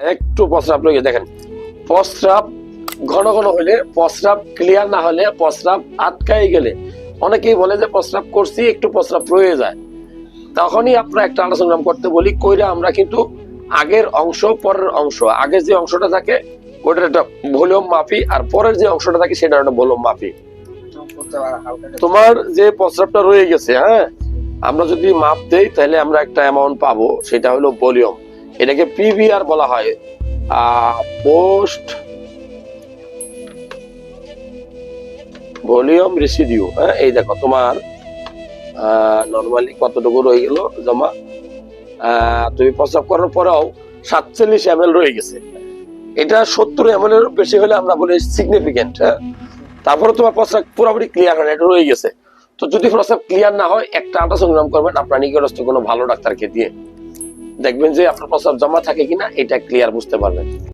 একটু প্রস্রাব লইয়ে দেখেন। প্রস্রাব ঘন ঘন হলে প্রস্রাব ক্লিয়ার না হলে প্রস্রাব আটকাই গেলে। অনেকেই বলে যে প্রস্রাব করছি, একটু প্রস্রাব রয়ে যায়। তখনই আপনারা একটা আলোচনা করতে বলি, কইরা আমরা কিন্তু আগের অংশ, পরের অংশ। আগের যে অংশটা থাকে ওটার একটা ভলিউম মাপি, আর পরের যে অংশটা থাকে সেটা একটা ভলিউম মাপি। তোমার যে প্রস্রাবটা রয়ে গেছে হ্যাঁ? আমরা যদি মাপ দেই, তাহলে আমরা একটা অ্যামাউন্ট পাবো, সেটা হলো ভলিউম। এটাকে পিভিআর বলা হয়। পোস্ট ভলিউম হ্যাঁ? এই দেখো, তোমার নর্মালি কতটুকু রয়ে গেল? জমা তুমি প্রস্রাব করার পরেও সাতচল্লিশ এম রয়ে গেছে। এটা সত্তর এম এর বেশি হলে আমরা বলি সিগনিফিকেন্ট হ্যাঁ? তারপরে তোমার প্রস্রাব পুরোপুরি ক্লিয়ার হয়, এটা রয়ে গেছে। তো যদি প্রস্রাব ক্লিয়ার না হয়, একটা আল্ট্রাসোনোগ্রাম করবেন, আপনার নিকটস্থ কোনো ভালো ডাক্তারকে দিয়ে। দেখবেন যে আপনার প্রস্রাব জমা থাকে কিনা এটা ক্লিয়ার বুঝতে পারবেন।